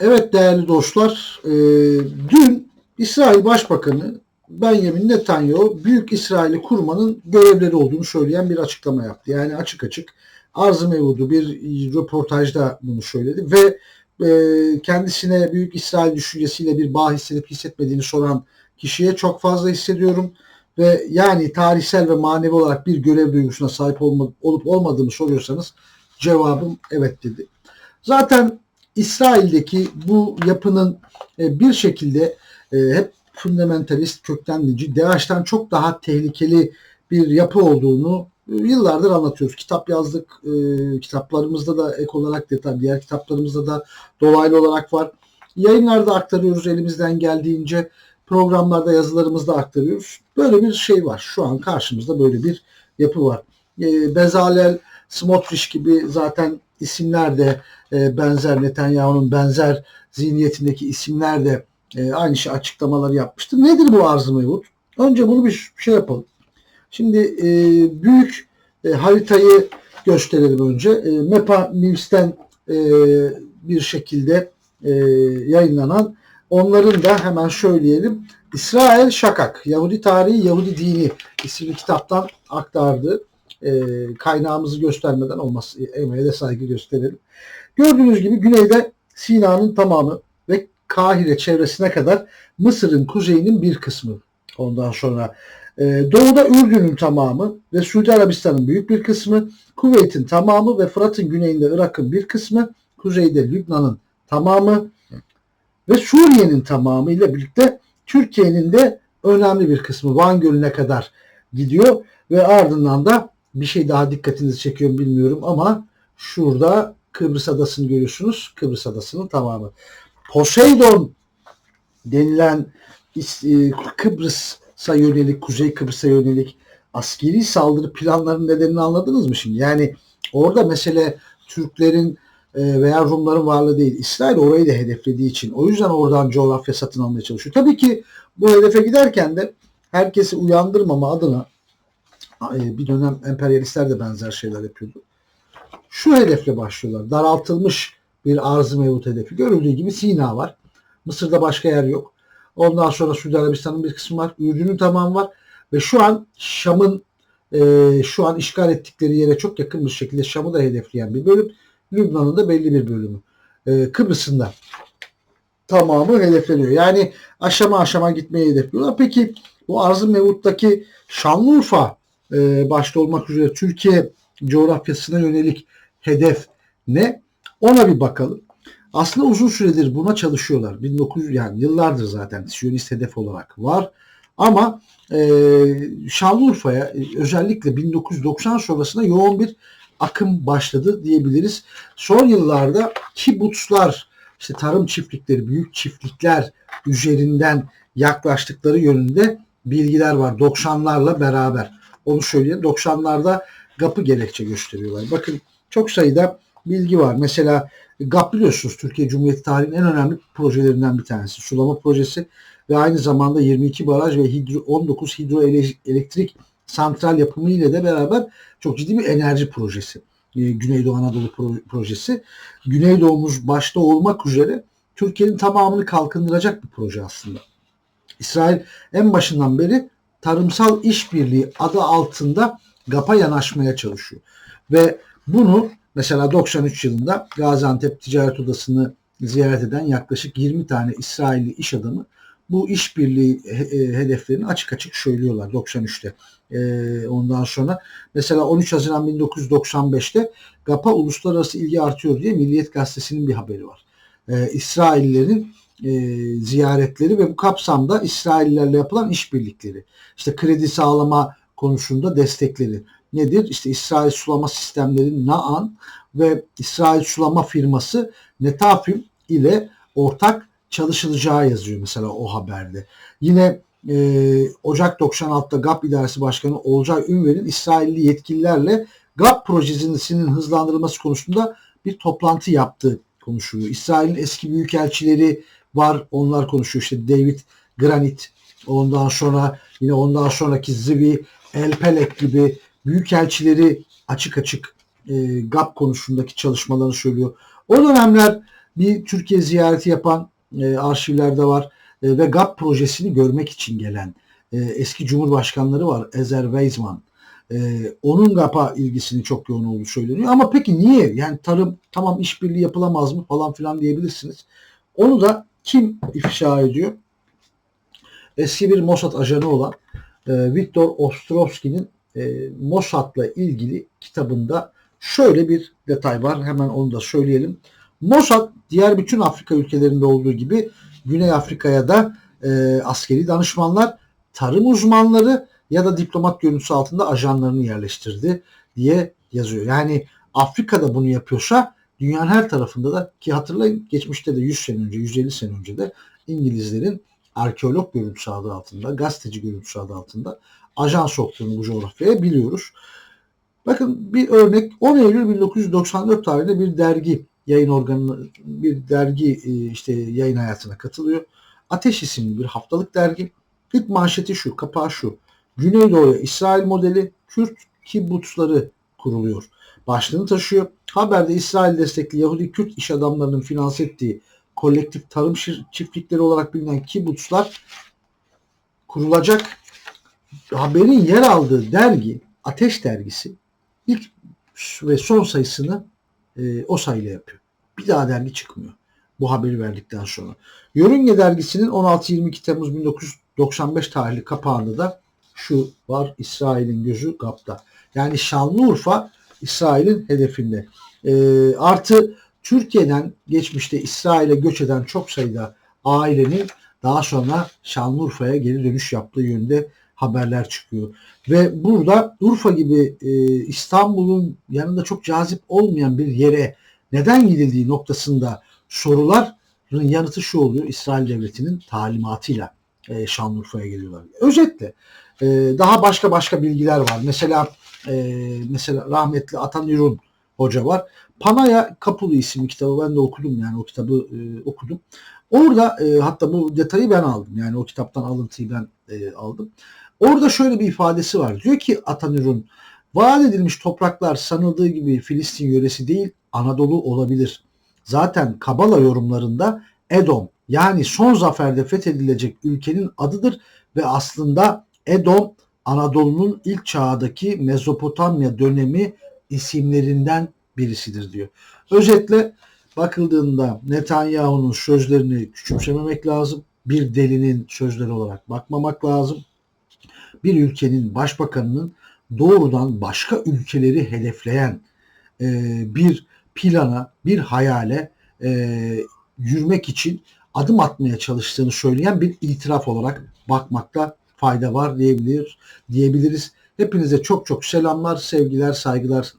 Evet değerli dostlar, e, dün İsrail Başbakanı Benjamin Netanyahu Büyük İsrail'i kurmanın görevleri olduğunu söyleyen bir açıklama yaptı. Yani açık açık arz-ı mevrudu bir röportajda bunu söyledi ve e, kendisine Büyük İsrail düşüncesiyle bir bağ hissedip hissetmediğini soran kişiye çok fazla hissediyorum ve yani tarihsel ve manevi olarak bir görev duygusuna sahip olma, olup olmadığımı soruyorsanız cevabım evet dedi. Zaten İsrail'deki bu yapının e, bir şekilde e, hep fundamentalist, köktenlici, DAEŞ'ten çok daha tehlikeli bir yapı olduğunu e, yıllardır anlatıyoruz. Kitap yazdık, kitaplarımızda da ek olarak detay, diğer kitaplarımızda da dolaylı olarak var. Yayınlarda aktarıyoruz elimizden geldiğince, programlarda yazılarımızda aktarıyoruz. Böyle bir şey var. Şu an karşımızda böyle bir yapı var. Bezalel, Smotrich gibi zaten isimler de e, benzer Netanyahu'nun benzer zihniyetindeki isimler de e, aynı şey açıklamaları yapmıştı. Nedir bu arz-ı mevut? Önce bunu bir şey yapalım. Şimdi e, büyük e, haritayı gösterelim önce. E, MEPA News'ten e, bir şekilde e, yayınlanan onların da hemen söyleyelim. İsrail Şakak, Yahudi Tarihi, Yahudi Dini isimli kitaptan aktardı e, kaynağımızı göstermeden olmaz. Emeğe de saygı gösterelim. Gördüğünüz gibi güneyde Sina'nın tamamı ve Kahire çevresine kadar Mısır'ın kuzeyinin bir kısmı. Ondan sonra e, doğuda Ürdün'ün tamamı ve Suudi Arabistan'ın büyük bir kısmı, Kuveyt'in tamamı ve Fırat'ın güneyinde Irak'ın bir kısmı, kuzeyde Lübnan'ın tamamı ve Suriye'nin tamamı ile birlikte Türkiye'nin de önemli bir kısmı Van Gölü'ne kadar gidiyor ve ardından da bir şey daha dikkatinizi çekiyor bilmiyorum ama şurada Kıbrıs Adası'nı görüyorsunuz. Kıbrıs Adası'nın tamamı. Poseidon denilen e, Kıbrıs'a yönelik, Kuzey Kıbrıs'a yönelik askeri saldırı planlarının nedenini anladınız mı şimdi? Yani orada mesele Türklerin e, veya Rumların varlığı değil. İsrail orayı da hedeflediği için. O yüzden oradan coğrafya satın almaya çalışıyor. Tabii ki bu hedefe giderken de herkesi uyandırmama adına bir dönem emperyalistler de benzer şeyler yapıyordu. Şu hedefle başlıyorlar. Daraltılmış bir arz-ı mevut hedefi. Görüldüğü gibi Sina var. Mısır'da başka yer yok. Ondan sonra Suudi Arabistan'ın bir kısmı var. Ürdün'ün tamamı var. Ve şu an Şam'ın e, şu an işgal ettikleri yere çok yakın bir şekilde Şam'ı da hedefleyen bir bölüm. Lübnan'ın da belli bir bölümü. E, Kıbrıs'ın da tamamı hedefleniyor. Yani aşama aşama gitmeyi hedefliyorlar. Peki bu arz-ı mevuttaki Şanlıurfa e, başta olmak üzere Türkiye coğrafyasına yönelik hedef ne? Ona bir bakalım. Aslında uzun süredir buna çalışıyorlar. 1900 yani yıllardır zaten Siyonist hedef olarak var. Ama e, Şanlıurfa'ya e, özellikle 1990 sonrasında yoğun bir akım başladı diyebiliriz. Son yıllarda kibutslar, işte tarım çiftlikleri, büyük çiftlikler üzerinden yaklaştıkları yönünde bilgiler var 90'larla beraber. Onu söyleyeyim. 90'larda GAP'ı gerekçe gösteriyorlar. Bakın çok sayıda bilgi var. Mesela GAP biliyorsunuz Türkiye Cumhuriyeti tarihinin en önemli projelerinden bir tanesi. Sulama projesi ve aynı zamanda 22 baraj ve hidro, 19 hidroelektrik santral yapımı ile de beraber çok ciddi bir enerji projesi. Ee, Güneydoğu Anadolu projesi. Güneydoğumuz başta olmak üzere Türkiye'nin tamamını kalkındıracak bir proje aslında. İsrail en başından beri tarımsal işbirliği adı altında GAP'a yanaşmaya çalışıyor. Ve bunu mesela 93 yılında Gaziantep Ticaret Odası'nı ziyaret eden yaklaşık 20 tane İsrailli iş adamı bu işbirliği e, hedeflerini açık açık söylüyorlar 93'te. E, ondan sonra mesela 13 Haziran 1995'te GAP'a uluslararası ilgi artıyor diye Milliyet Gazetesi'nin bir haberi var. E, İsraillerin e, ziyaretleri ve bu kapsamda İsraillerle yapılan işbirlikleri. İşte kredi sağlama konusunda destekleri. Nedir? İşte İsrail sulama sistemleri NAAN ve İsrail sulama firması Netafim ile ortak çalışılacağı yazıyor mesela o haberde. Yine e, Ocak 96'da GAP İdaresi Başkanı Olcay Ünver'in İsrailli yetkililerle GAP projesinin hızlandırılması konusunda bir toplantı yaptığı konuşuluyor. İsrail'in eski büyükelçileri var. Onlar konuşuyor. İşte David Granit, ondan sonra yine ondan sonraki Zvi, Elpelek gibi büyükelçileri açık açık e, GAP konusundaki çalışmalarını söylüyor. O dönemler bir Türkiye ziyareti yapan e, arşivlerde var e, ve GAP projesini görmek için gelen e, eski cumhurbaşkanları var. Ezer Weizmann. E, onun GAP'a ilgisini çok yoğun olduğu söyleniyor. Ama peki niye? Yani tarım tamam işbirliği yapılamaz mı falan filan diyebilirsiniz. Onu da kim ifşa ediyor? Eski bir Mossad ajanı olan e, Viktor Ostrovski'nin e, Mossad'la ilgili kitabında şöyle bir detay var. Hemen onu da söyleyelim. Mossad diğer bütün Afrika ülkelerinde olduğu gibi Güney Afrika'ya da e, askeri danışmanlar, tarım uzmanları ya da diplomat görüntüsü altında ajanlarını yerleştirdi diye yazıyor. Yani Afrika'da bunu yapıyorsa dünyanın her tarafında da ki hatırlayın geçmişte de 100 sene önce, 150 sene önce de İngilizlerin arkeolog görüntüsü adı altında, gazeteci görüntüsü adı altında ajan soktuğunu bu coğrafyaya biliyoruz. Bakın bir örnek 10 Eylül 1994 tarihinde bir dergi yayın organı bir dergi e, işte yayın hayatına katılıyor. Ateş isimli bir haftalık dergi. İlk manşeti şu, kapağı şu. Güneydoğu'ya İsrail modeli Kürt kibutsları kuruluyor. Başlığını taşıyor. Haberde İsrail destekli Yahudi Kürt iş adamlarının finanse ettiği kolektif tarım çiftlikleri olarak bilinen kibutslar kurulacak. Haberin yer aldığı dergi Ateş Dergisi ilk ve son sayısını e, o sayıyla yapıyor. Bir daha dergi çıkmıyor. Bu haberi verdikten sonra. Yörünge dergisinin 16-22 Temmuz 1995 tarihli kapağında da şu var İsrail'in gözü GAP'ta. Yani Şanlıurfa İsrail'in hedefinde. E, artı Türkiye'den geçmişte İsrail'e göç eden çok sayıda ailenin daha sonra Şanlıurfa'ya geri dönüş yaptığı yönde haberler çıkıyor. Ve burada Urfa gibi e, İstanbul'un yanında çok cazip olmayan bir yere neden gidildiği noktasında soruların yanıtı şu oluyor. İsrail Devleti'nin talimatıyla e, Şanlıurfa'ya geliyorlar. Özetle e, daha başka başka bilgiler var. Mesela e, mesela rahmetli Atan Ürün hoca var. Panaya Kapulu isimli kitabı ben de okudum yani o kitabı e, okudum. Orada e, hatta bu detayı ben aldım. Yani o kitaptan alıntıyı ben e, aldım. Orada şöyle bir ifadesi var. Diyor ki Atanür'ün vaat edilmiş topraklar sanıldığı gibi Filistin yöresi değil Anadolu olabilir. Zaten Kabala yorumlarında Edom yani son zaferde fethedilecek ülkenin adıdır ve aslında Edom Anadolu'nun ilk çağdaki Mezopotamya dönemi isimlerinden birisidir diyor. Özetle bakıldığında Netanyahu'nun sözlerini küçümsememek lazım. Bir delinin sözleri olarak bakmamak lazım. Bir ülkenin başbakanının doğrudan başka ülkeleri hedefleyen e, bir plana, bir hayale e, yürümek için adım atmaya çalıştığını söyleyen bir itiraf olarak bakmakta fayda var diyebilir, diyebiliriz. Hepinize çok çok selamlar, sevgiler, saygılar